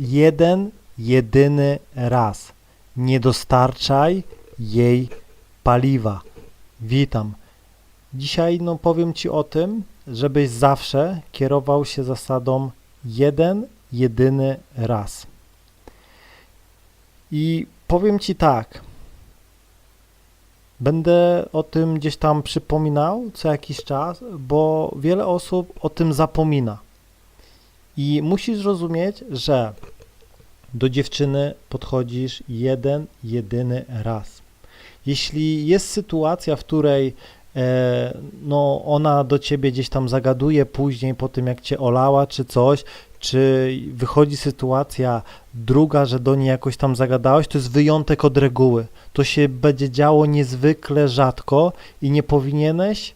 jeden, jedyny raz. Nie dostarczaj jej paliwa. Witam. Dzisiaj no, powiem Ci o tym, żebyś zawsze kierował się zasadą jeden, jedyny raz. I powiem Ci tak. Będę o tym gdzieś tam przypominał co jakiś czas, bo wiele osób o tym zapomina. I musisz zrozumieć, że do dziewczyny podchodzisz jeden, jedyny raz. Jeśli jest sytuacja, w której e, no, ona do ciebie gdzieś tam zagaduje później po tym, jak cię olała czy coś, czy wychodzi sytuacja druga, że do niej jakoś tam zagadałeś, to jest wyjątek od reguły. To się będzie działo niezwykle rzadko i nie powinieneś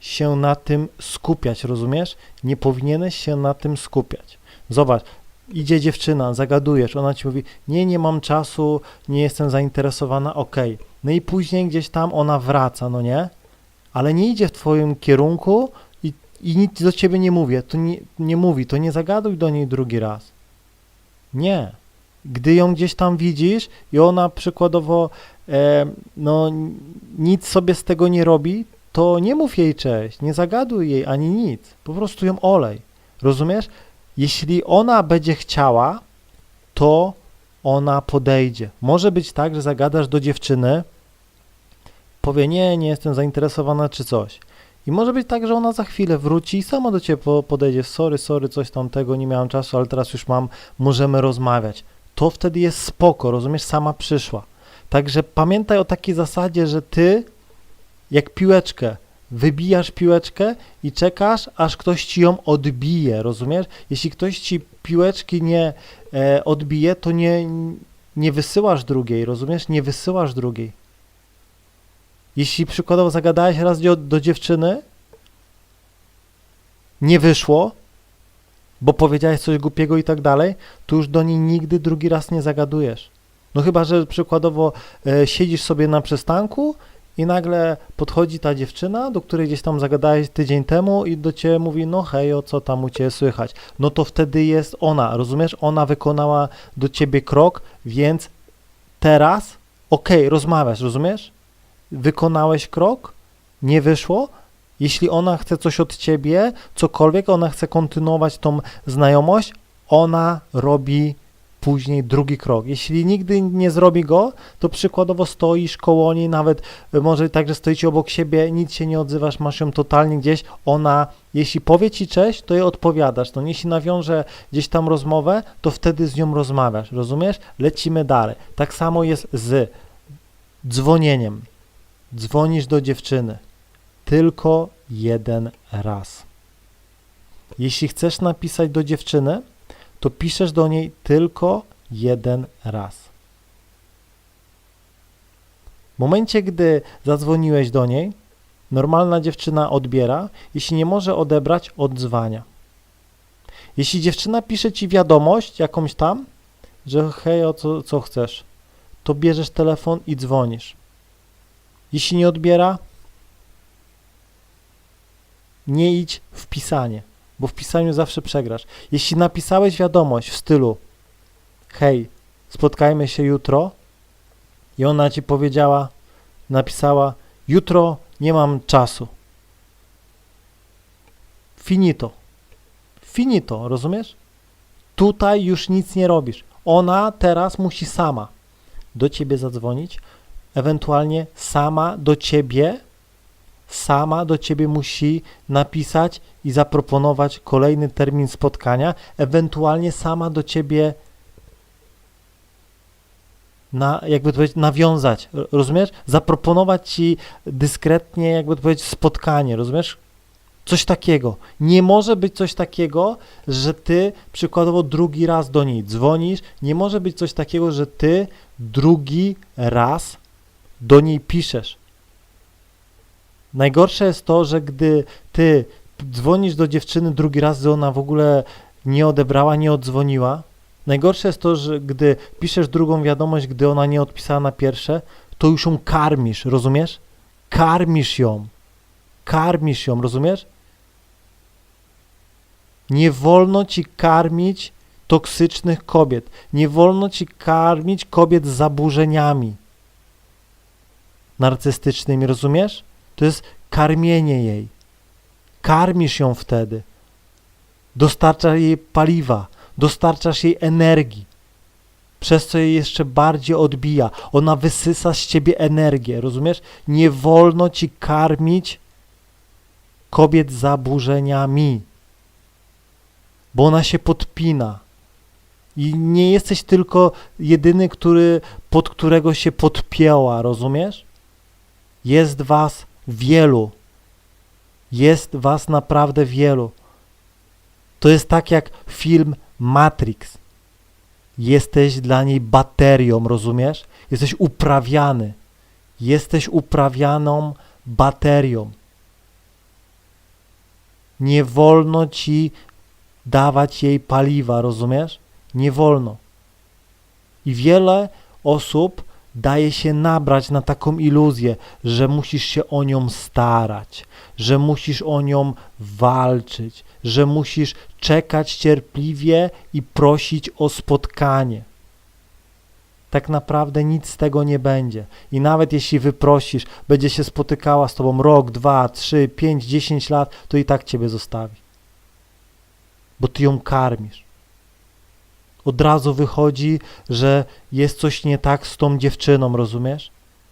się na tym skupiać, rozumiesz? Nie powinieneś się na tym skupiać. Zobacz, idzie dziewczyna, zagadujesz, ona ci mówi, nie, nie mam czasu, nie jestem zainteresowana, okej. No i później gdzieś tam ona wraca, no nie? Ale nie idzie w twoim kierunku i, i nic do ciebie nie mówi, to nie, nie mówi, to nie zagaduj do niej drugi raz. Nie. Gdy ją gdzieś tam widzisz i ona przykładowo e, no, nic sobie z tego nie robi, to nie mów jej cześć, nie zagaduj jej ani nic, po prostu ją olej. Rozumiesz? Jeśli ona będzie chciała, to ona podejdzie. Może być tak, że zagadasz do dziewczyny, powie nie, nie jestem zainteresowana czy coś. I może być tak, że ona za chwilę wróci i sama do ciebie po- podejdzie, sorry, sorry, coś tamtego, nie miałam czasu, ale teraz już mam, możemy rozmawiać. To wtedy jest spoko, rozumiesz, sama przyszła. Także pamiętaj o takiej zasadzie, że ty jak piłeczkę, wybijasz piłeczkę i czekasz, aż ktoś ci ją odbije, rozumiesz? Jeśli ktoś ci piłeczki nie e, odbije, to nie, nie wysyłasz drugiej, rozumiesz? Nie wysyłasz drugiej. Jeśli przykładowo zagadałeś raz do, do dziewczyny, nie wyszło, bo powiedziałeś coś głupiego i tak dalej, to już do niej nigdy drugi raz nie zagadujesz. No chyba, że przykładowo e, siedzisz sobie na przystanku i nagle podchodzi ta dziewczyna, do której gdzieś tam zagadałeś tydzień temu i do ciebie mówi, no hej, o co tam u ciebie słychać? No to wtedy jest ona, rozumiesz? Ona wykonała do ciebie krok, więc teraz, okej, rozmawiasz, rozumiesz? Wykonałeś krok, nie wyszło. Jeśli ona chce coś od ciebie, cokolwiek, ona chce kontynuować tą znajomość, ona robi później drugi krok. Jeśli nigdy nie zrobi go, to przykładowo stoisz koło niej, nawet y, może tak, że stoicie obok siebie, nic się nie odzywasz, masz ją totalnie gdzieś, ona, jeśli powie ci cześć, to jej odpowiadasz, no jeśli nawiąże gdzieś tam rozmowę, to wtedy z nią rozmawiasz, rozumiesz? Lecimy dalej. Tak samo jest z dzwonieniem. Dzwonisz do dziewczyny tylko jeden raz. Jeśli chcesz napisać do dziewczyny, to piszesz do niej tylko jeden raz. W momencie, gdy zadzwoniłeś do niej, normalna dziewczyna odbiera. Jeśli nie może odebrać, odzwania. Jeśli dziewczyna pisze ci wiadomość jakąś tam, że hej, o co, co chcesz, to bierzesz telefon i dzwonisz. Jeśli nie odbiera, nie idź w pisanie, bo w pisaniu zawsze przegrasz. Jeśli napisałeś wiadomość w stylu hej, spotkajmy się jutro i ona ci powiedziała, napisała jutro nie mam czasu. Finito. Finito, rozumiesz? Tutaj już nic nie robisz. Ona teraz musi sama do ciebie zadzwonić, ewentualnie sama do ciebie, sama do ciebie musi napisać i zaproponować kolejny termin spotkania, ewentualnie sama do ciebie na, jakby to powiedzieć, nawiązać, ro- rozumiesz? Zaproponować ci dyskretnie, jakby to powiedzieć, spotkanie, rozumiesz? Coś takiego. Nie może być coś takiego, że ty przykładowo drugi raz do niej dzwonisz. Nie może być coś takiego, że ty drugi raz do niej piszesz. Najgorsze jest to, że gdy ty dzwonisz do dziewczyny drugi raz, że ona w ogóle nie odebrała, nie odzwoniła. Najgorsze jest to, że gdy piszesz drugą wiadomość, gdy ona nie odpisała na pierwsze, to już ją karmisz, rozumiesz? Karmisz ją. Karmisz ją, rozumiesz? Nie wolno ci karmić toksycznych kobiet. Nie wolno ci karmić kobiet z zaburzeniami narcystycznymi, rozumiesz? To jest karmienie jej. Karmisz ją wtedy. Dostarczasz jej paliwa, dostarczasz jej energii, przez co jej jeszcze bardziej odbija. Ona wysysa z ciebie energię, rozumiesz? Nie wolno ci karmić kobiet zaburzeniami, bo ona się podpina. I nie jesteś tylko jedyny, który, pod którego się podpięła, rozumiesz? Jest was wielu. Jest was naprawdę wielu. To jest tak jak film Matrix. Jesteś dla niej baterią, rozumiesz? Jesteś uprawiany. Jesteś uprawianą baterią. Nie wolno ci dawać jej paliwa, rozumiesz? Nie wolno. I wiele osób daje się nabrać na taką iluzję, że musisz się o nią starać, że musisz o nią walczyć, że musisz czekać cierpliwie i prosić o spotkanie. Tak naprawdę nic z tego nie będzie. I nawet jeśli wyprosisz, będzie się spotykała z tobą rok, dwa, trzy, pięć, dziesięć lat, to i tak ciebie zostawi. Bo ty ją karmisz od razu wychodzi, że jest coś nie tak z tą dziewczyną, rozumiesz?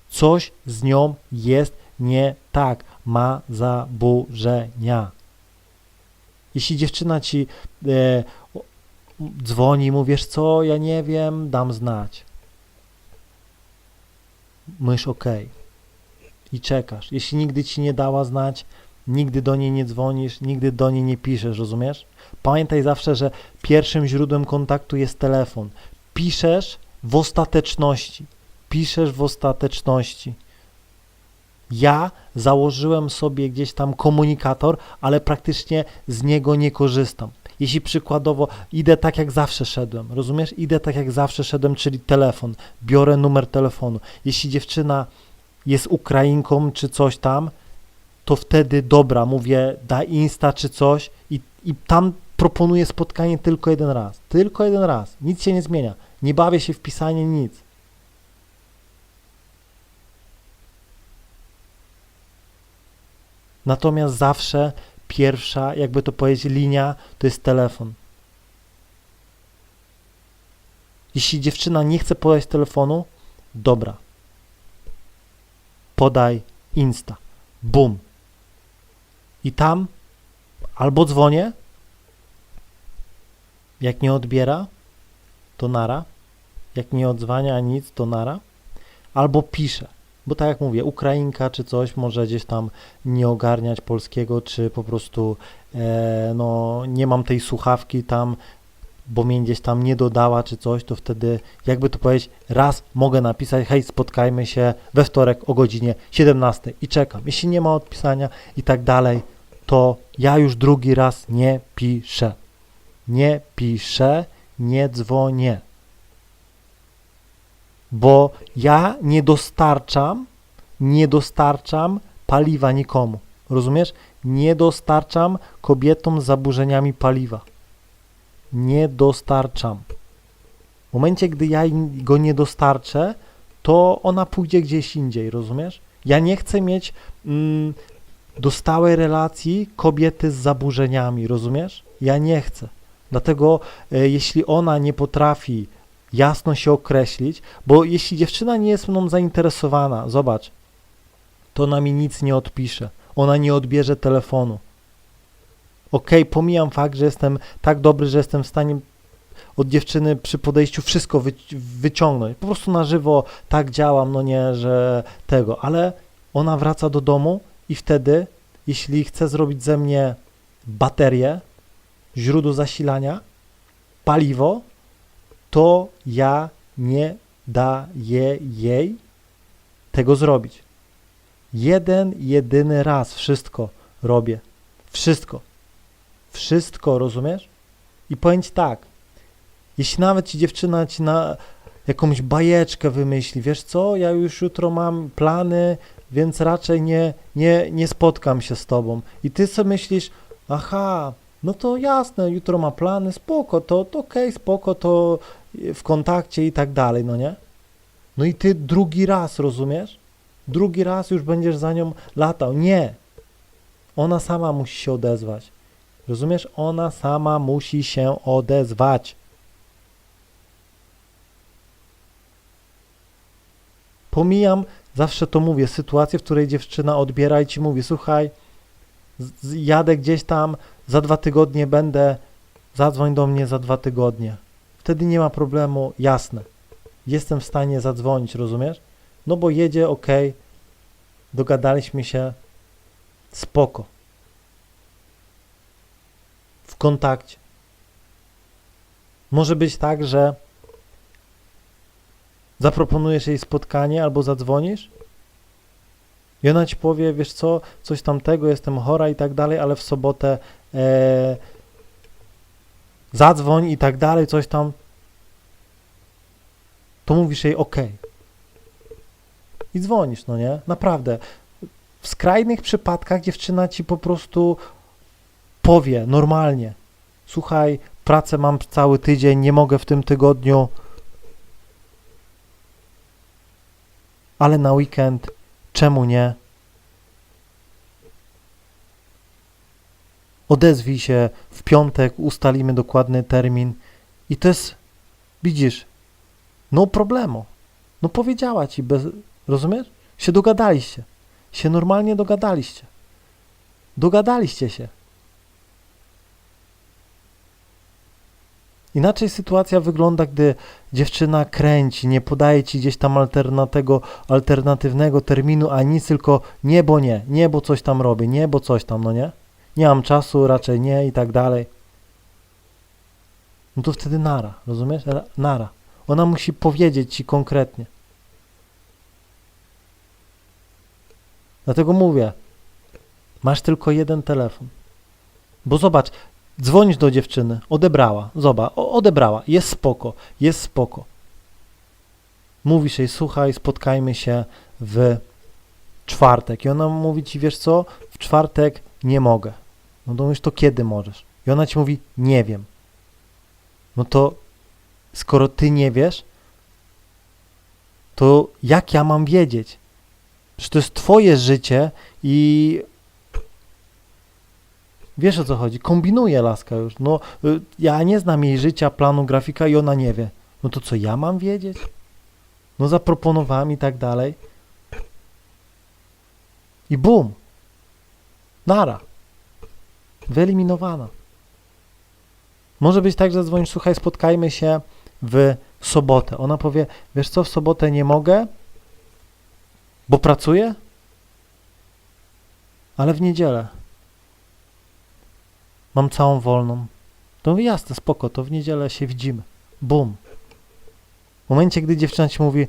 Coś z nią jest nie tak, ma zaburzenia. Jeśli dziewczyna ci e, dzwoni, mówisz co, ja nie wiem, dam znać. Mysz ok. I czekasz. Jeśli nigdy ci nie dała znać, nigdy do niej nie dzwonisz, nigdy do niej nie piszesz, rozumiesz? Pamiętaj zawsze, że pierwszym źródłem kontaktu jest telefon. Piszesz w ostateczności. Piszesz w ostateczności. Ja założyłem sobie gdzieś tam komunikator, ale praktycznie z niego nie korzystam. Jeśli przykładowo idę tak jak zawsze szedłem, rozumiesz? Idę tak jak zawsze szedłem, czyli telefon. Biorę numer telefonu. Jeśli dziewczyna jest Ukrainką czy coś tam, to wtedy dobra, mówię, daj Insta czy coś i, i tam proponuję spotkanie tylko jeden raz. Tylko jeden raz. Nic się nie zmienia. Nie bawię się w pisanie nic. Natomiast zawsze pierwsza, jakby to powiedzieć, linia to jest telefon. Jeśli dziewczyna nie chce podać telefonu, dobra. Podaj Insta. Bum. I tam albo dzwonię, jak nie odbiera, to nara. Jak nie odzwania nic, to nara. Albo pisze. Bo tak jak mówię, Ukrainka czy coś może gdzieś tam nie ogarniać polskiego, czy po prostu e, no, nie mam tej słuchawki tam, bo mnie gdzieś tam nie dodała czy coś, to wtedy, jakby to powiedzieć, raz mogę napisać, hej, spotkajmy się we wtorek o godzinie 17 i czekam. Jeśli nie ma odpisania i tak dalej, to ja już drugi raz nie piszę. Nie piszę, nie dzwonię. Bo ja nie dostarczam, nie dostarczam paliwa nikomu. Rozumiesz? Nie dostarczam kobietom z zaburzeniami paliwa. Nie dostarczam. W momencie, gdy ja go nie dostarczę, to ona pójdzie gdzieś indziej, rozumiesz? Ja nie chcę mieć mm, do stałej relacji kobiety z zaburzeniami, rozumiesz? Ja nie chcę. Dlatego e, jeśli ona nie potrafi jasno się określić, bo jeśli dziewczyna nie jest mną zainteresowana, zobacz, to ona mi nic nie odpisze. Ona nie odbierze telefonu. Ok, pomijam fakt, że jestem tak dobry, że jestem w stanie od dziewczyny przy podejściu wszystko wyciągnąć. Po prostu na żywo tak działam, no nie, że tego, ale ona wraca do domu i wtedy, jeśli chce zrobić ze mnie baterię, źródło zasilania, paliwo, to ja nie daję jej tego zrobić. Jeden, jedyny raz wszystko robię. Wszystko. Wszystko, rozumiesz? I powiem ci tak, jeśli nawet ci dziewczyna ci na jakąś bajeczkę wymyśli, wiesz co, ja już jutro mam plany, więc raczej nie, nie, nie spotkam się z tobą. I ty sobie myślisz, aha, No to jasne, jutro ma plany, spoko, to, to okej, spoko, to w kontakcie i tak dalej, no nie? No i ty drugi raz, rozumiesz? Drugi raz już będziesz za nią latał. Nie. Ona sama musi się odezwać. Rozumiesz? Ona sama musi się odezwać. Pomijam, zawsze to mówię, sytuację, w której dziewczyna odbiera i ci mówi, słuchaj, jadę gdzieś tam, za dwa tygodnie będę, zadzwoń do mnie za dwa tygodnie. Wtedy nie ma problemu, jasne. Jestem w stanie zadzwonić, rozumiesz? No bo jedzie, ok, dogadaliśmy się, spoko. W kontakcie. Może być tak, że zaproponujesz jej spotkanie albo zadzwonisz i ona ci powie, wiesz co, coś tamtego, jestem chora i tak dalej, ale w sobotę e, zadzwoń i tak dalej, coś tam. To mówisz jej ok. I dzwonisz, no nie? Naprawdę. W skrajnych przypadkach dziewczyna ci po prostu powie normalnie. Słuchaj, pracę mam cały tydzień, nie mogę w tym tygodniu, ale na weekend czemu nie? Odezwij się w piątek, ustalimy dokładny termin i to jest, widzisz, no problemu. No powiedziała ci, bez, rozumiesz? Się dogadaliście. Się normalnie dogadaliście. Dogadaliście się. Inaczej sytuacja wygląda, gdy dziewczyna kręci, nie podaje ci gdzieś tam alternatywnego terminu, a nic, tylko nie, bo nie, nie, bo coś tam robię, nie, bo coś tam, no nie? Nie mam czasu, raczej nie i tak dalej. No to wtedy nara, rozumiesz? Ra- Nara. Ona musi powiedzieć ci konkretnie. Dlatego mówię, masz tylko jeden telefon. Bo zobacz, dzwonisz do dziewczyny, odebrała, zobacz, odebrała, jest spoko, jest spoko. Mówisz jej, słuchaj, spotkajmy się w czwartek. I ona mówi ci, wiesz co, w czwartek nie mogę. No to mówisz, to kiedy możesz? I ona ci mówi, nie wiem. No to skoro ty nie wiesz, to jak ja mam wiedzieć? Przecież to jest twoje życie i wiesz o co chodzi. Kombinuje laska już. No, y, ja nie znam jej życia, planu, grafika i ona nie wie. No to co ja mam wiedzieć? No zaproponowałem i tak dalej. I bum. Nara. Wyeliminowana. Może być tak, że dzwonisz, słuchaj, spotkajmy się w sobotę. Ona powie, wiesz co, w sobotę nie mogę, bo pracuję, ale w niedzielę mam całą wolną. To jasne, spoko, to w niedzielę się widzimy. Bum. W momencie, gdy dziewczyna ci mówi,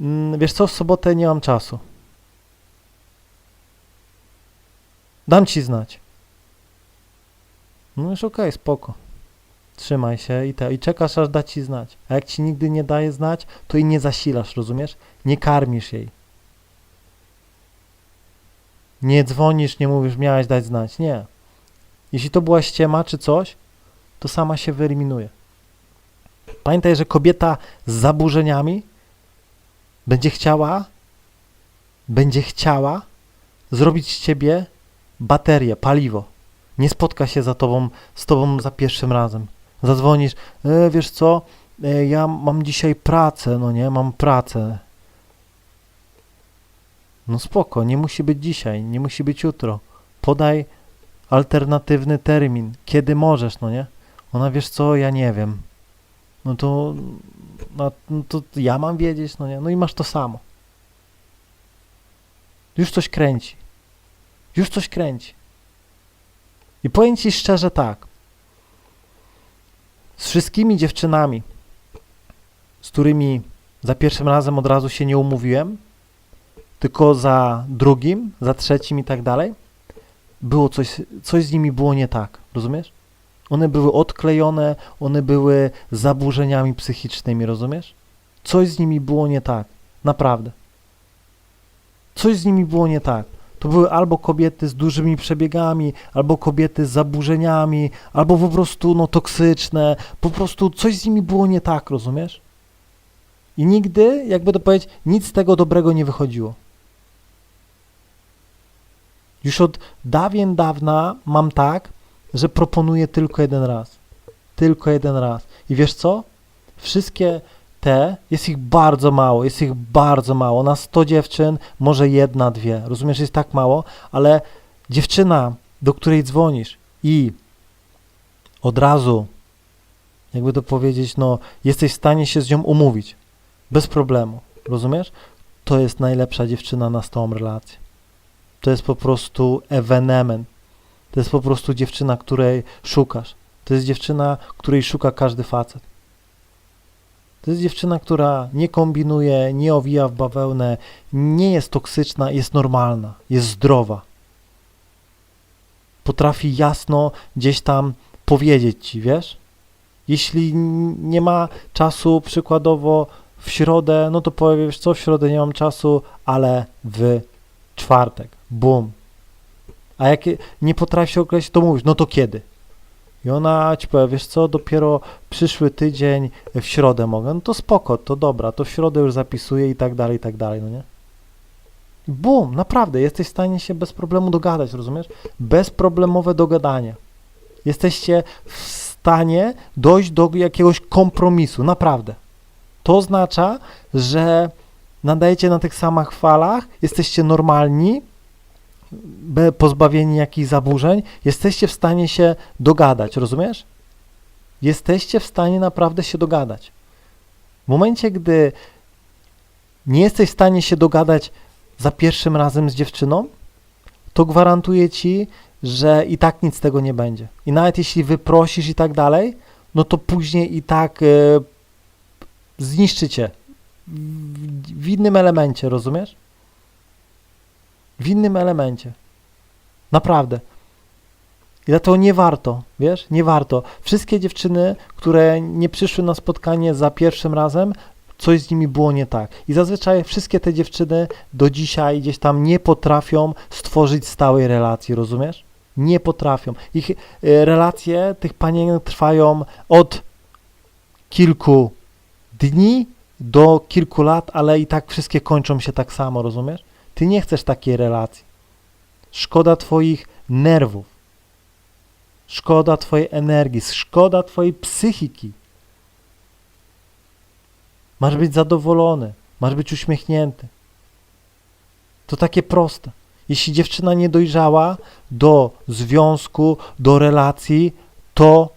"Mm, wiesz co, w sobotę nie mam czasu. Dam ci znać. No już okej, spoko. Trzymaj się i, te, i czekasz, aż da ci znać. A jak ci nigdy nie daje znać, to i nie zasilasz, rozumiesz? Nie karmisz jej. Nie dzwonisz, nie mówisz, miałeś dać znać. Nie. Jeśli to była ściema czy coś, to sama się wyeliminuje. Pamiętaj, że kobieta z zaburzeniami będzie chciała, będzie chciała zrobić z ciebie baterię, paliwo. Nie spotka się za tobą, z tobą za pierwszym razem. Zadzwonisz, e, wiesz co, e, ja mam dzisiaj pracę, no nie, mam pracę. No spoko, nie musi być dzisiaj, nie musi być jutro. Podaj alternatywny termin, kiedy możesz, no nie? Ona, wiesz co, ja nie wiem. No to, no, no to ja mam wiedzieć, no nie? No i masz to samo. Już coś kręci. Już coś kręci. I powiem ci szczerze tak. Z wszystkimi dziewczynami, z którymi za pierwszym razem od razu się nie umówiłem, tylko za drugim, za trzecim i tak dalej, było coś, coś z nimi było nie tak, rozumiesz? One były odklejone, one były zaburzeniami psychicznymi, rozumiesz? Coś z nimi było nie tak, naprawdę. Coś z nimi było nie tak. To były albo kobiety z dużymi przebiegami, albo kobiety z zaburzeniami, albo po prostu no toksyczne, po prostu coś z nimi było nie tak, rozumiesz? I nigdy, jakby to powiedzieć, nic z tego dobrego nie wychodziło. Już od dawien dawna mam tak, że proponuję tylko jeden raz. Tylko jeden raz. I wiesz co? Wszystkie te, jest ich bardzo mało, jest ich bardzo mało. Na 100 dziewczyn może jedna, dwie. Rozumiesz, jest tak mało, ale dziewczyna, do której dzwonisz i od razu, jakby to powiedzieć, no, jesteś w stanie się z nią umówić. Bez problemu. Rozumiesz? To jest najlepsza dziewczyna na stałą relację. To jest po prostu ewenement. To jest po prostu dziewczyna, której szukasz. To jest dziewczyna, której szuka każdy facet. To jest dziewczyna, która nie kombinuje, nie owija w bawełnę, nie jest toksyczna, jest normalna, jest zdrowa. Potrafi jasno gdzieś tam powiedzieć ci, wiesz? Jeśli nie ma czasu, przykładowo w środę, no to powie, wiesz co, w środę nie mam czasu, ale w czwartek, bum. A jak nie potrafi się określić, to mówisz, no to kiedy? I ona ci powie, wiesz co, dopiero przyszły tydzień w środę mogę, no to spoko, to dobra, to w środę już zapisuję i tak dalej, i tak dalej, no nie? Bum, naprawdę, jesteś w stanie się bez problemu dogadać, rozumiesz? Bezproblemowe dogadanie. Jesteście w stanie dojść do jakiegoś kompromisu, naprawdę. To oznacza, że nadajecie na tych samych falach, jesteście normalni, be- pozbawieni jakichś zaburzeń, jesteście w stanie się dogadać, rozumiesz? Jesteście w stanie naprawdę się dogadać. W momencie, gdy nie jesteś w stanie się dogadać za pierwszym razem z dziewczyną, to gwarantuję ci, że i tak nic z tego nie będzie. I nawet jeśli wyprosisz i tak dalej, no to później i tak e, zniszczycie w, w innym elemencie, rozumiesz? W innym elemencie. Naprawdę. I dlatego nie warto, wiesz, nie warto. Wszystkie dziewczyny, które nie przyszły na spotkanie za pierwszym razem, coś z nimi było nie tak. I zazwyczaj wszystkie te dziewczyny do dzisiaj gdzieś tam nie potrafią stworzyć stałej relacji, rozumiesz? Nie potrafią. Ich e, relacje tych panienek trwają od kilku dni do kilku lat, ale i tak wszystkie kończą się tak samo, rozumiesz? Ty nie chcesz takiej relacji. Szkoda twoich nerwów. Szkoda twojej energii, szkoda twojej psychiki. Masz być zadowolony, masz być uśmiechnięty. To takie proste. Jeśli dziewczyna nie dojrzała do związku, do relacji, to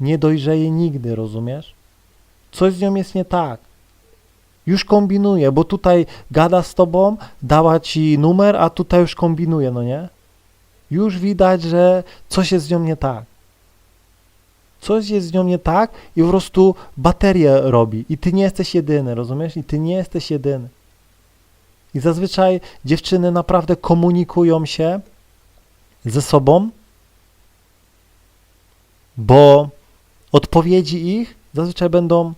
nie dojrzeje nigdy, rozumiesz? Coś z nią jest nie tak. Już kombinuje, bo tutaj gada z tobą, dała ci numer, a tutaj już kombinuje, no nie? Już widać, że coś jest z nią nie tak. Coś jest z nią nie tak i po prostu baterię robi. I ty nie jesteś jedyny, rozumiesz? I ty nie jesteś jedyny. I zazwyczaj dziewczyny naprawdę komunikują się ze sobą, bo odpowiedzi ich zazwyczaj będą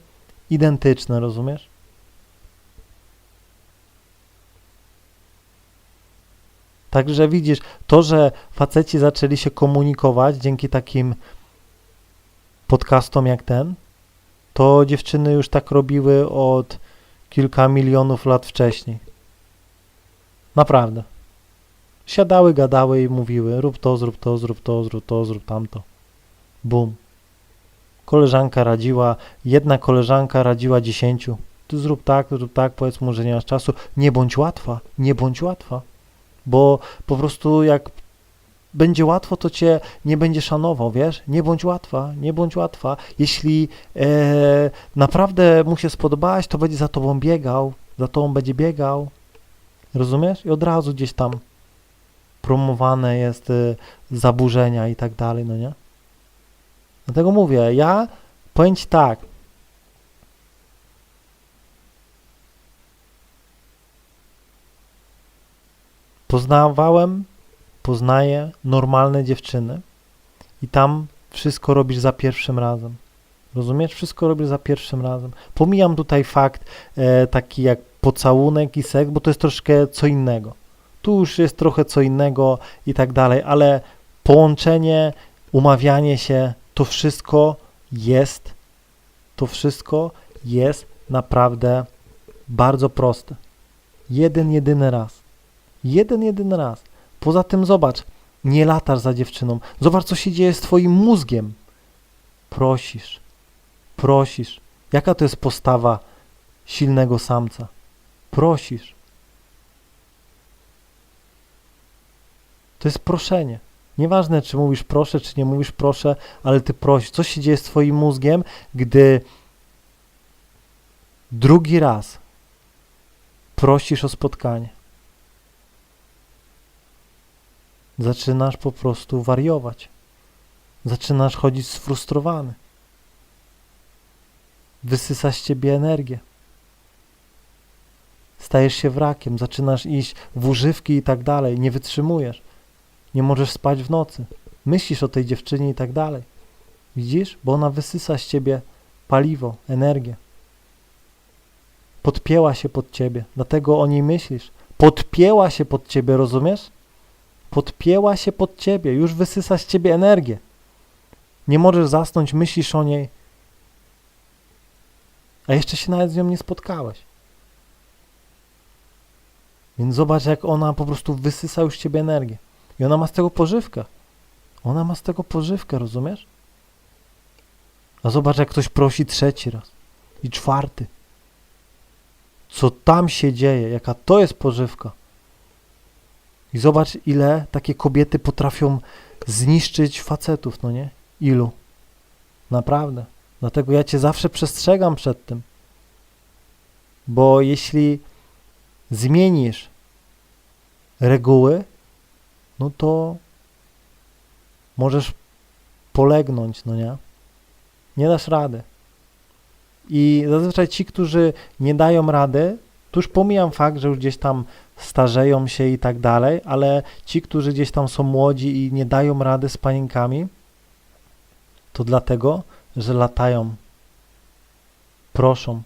identyczne, rozumiesz? Także widzisz, to, że faceci zaczęli się komunikować dzięki takim podcastom jak ten, to dziewczyny już tak robiły od kilka milionów lat wcześniej. Naprawdę. Siadały, gadały i mówiły: rób to, zrób to, zrób to, zrób to, zrób tamto. Bum. Koleżanka radziła, jedna koleżanka radziła dziesięciu. Ty zrób tak, zrób tak, powiedz mu, że nie masz czasu. Nie bądź łatwa, nie bądź łatwa. Bo po prostu jak będzie łatwo, to cię nie będzie szanował, wiesz? Nie bądź łatwa, nie bądź łatwa. Jeśli e, naprawdę mu się spodobałaś, to będzie za tobą biegał, za tobą będzie biegał. Rozumiesz? I od razu gdzieś tam promowane jest e, zaburzenia i tak dalej, no nie? Dlatego mówię, ja powiem ci tak. Poznawałem, poznaję normalne dziewczyny i tam wszystko robisz za pierwszym razem. Rozumiesz? Wszystko robisz za pierwszym razem. Pomijam tutaj fakt e, taki jak pocałunek i seks, bo to jest troszkę co innego. tu już jest trochę co innego i tak dalej, ale połączenie, umawianie się, to wszystko jest, to wszystko jest naprawdę bardzo proste. Jeden, jedyny raz. Jeden, jedyny raz. Poza tym zobacz, nie latasz za dziewczyną. Zobacz, co się dzieje z twoim mózgiem. Prosisz, prosisz. Jaka to jest postawa silnego samca? Prosisz. To jest proszenie. Nieważne, czy mówisz proszę, czy nie mówisz proszę, ale ty prosisz. Co się dzieje z twoim mózgiem, gdy drugi raz prosisz o spotkanie? Zaczynasz po prostu wariować. Zaczynasz chodzić sfrustrowany. Wysysa z ciebie energię. Stajesz się wrakiem, zaczynasz iść w używki i tak dalej, nie wytrzymujesz. Nie możesz spać w nocy. Myślisz o tej dziewczynie i tak dalej. Widzisz? Bo ona wysysa z ciebie paliwo, energię. Podpięła się pod ciebie, dlatego o niej myślisz. Podpięła się pod ciebie, rozumiesz? Podpięła się pod ciebie, już wysysa z ciebie energię. Nie możesz zasnąć, myślisz o niej, a jeszcze się nawet z nią nie spotkałeś. Więc zobacz, jak ona po prostu wysysa już z ciebie energię. I ona ma z tego pożywkę. Ona ma z tego pożywkę, rozumiesz? A zobacz, jak ktoś prosi trzeci raz i czwarty. Co tam się dzieje, jaka to jest pożywka. I zobacz, ile takie kobiety potrafią zniszczyć facetów, no nie? Ilu? Naprawdę. Dlatego ja cię zawsze przestrzegam przed tym. Bo jeśli zmienisz reguły, no to możesz polegnąć, no nie? Nie dasz rady. I zazwyczaj ci, którzy nie dają rady, tu już pomijam fakt, że już gdzieś tam starzeją się i tak dalej, ale ci, którzy gdzieś tam są młodzi i nie dają rady z panienkami, to dlatego, że latają, proszą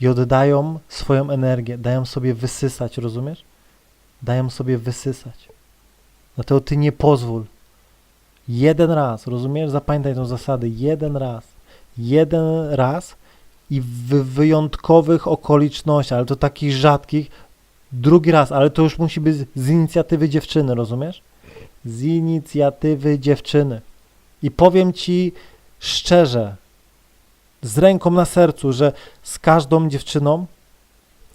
i oddają swoją energię, dają sobie wysysać, rozumiesz? Dają sobie wysysać. Dlatego ty nie pozwól. Jeden raz, rozumiesz? Zapamiętaj tą zasadę. Jeden raz. Jeden raz i w wyjątkowych okolicznościach, ale to takich rzadkich, drugi raz, ale to już musi być z inicjatywy dziewczyny, rozumiesz? Z inicjatywy dziewczyny. I powiem ci szczerze, z ręką na sercu, że z każdą dziewczyną,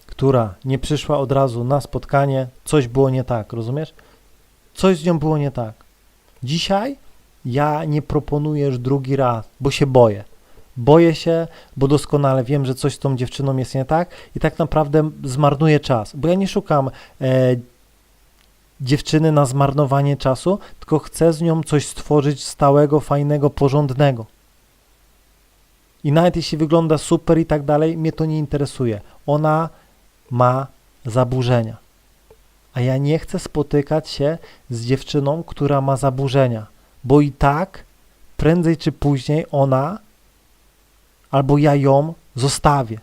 która nie przyszła od razu na spotkanie, coś było nie tak, rozumiesz? Coś z nią było nie tak. Dzisiaj ja nie proponuję już drugi raz, bo się boję. Boję się, bo doskonale wiem, że coś z tą dziewczyną jest nie tak i tak naprawdę zmarnuję czas, bo ja nie szukam e, dziewczyny na zmarnowanie czasu, tylko chcę z nią coś stworzyć stałego, fajnego, porządnego. I nawet jeśli wygląda super i tak dalej, mnie to nie interesuje. Ona ma zaburzenia. A ja nie chcę spotykać się z dziewczyną, która ma zaburzenia, bo i tak prędzej czy później ona albo ja ją zostawię,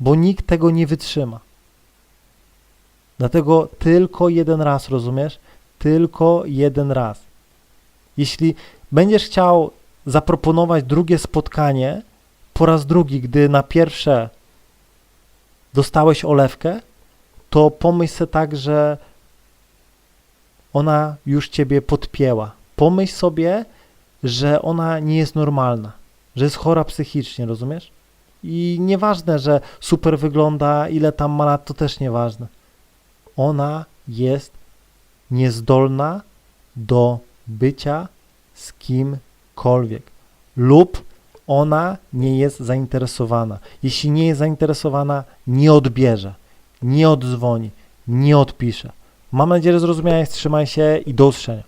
bo nikt tego nie wytrzyma. Dlatego tylko jeden raz, rozumiesz? Tylko jeden raz. Jeśli będziesz chciał zaproponować drugie spotkanie po raz drugi, gdy na pierwsze dostałeś olewkę, to pomyśl sobie tak, że ona już ciebie podpięła. Pomyśl sobie, że ona nie jest normalna, że jest chora psychicznie, rozumiesz? I nieważne, że super wygląda, ile tam ma lat, to też nieważne. Ona jest niezdolna do bycia z kimkolwiek lub ona nie jest zainteresowana. Jeśli nie jest zainteresowana, nie odbierze, nie oddzwoni, nie odpisze. Mam nadzieję, że zrozumiałeś, trzymaj się i do usłyszenia.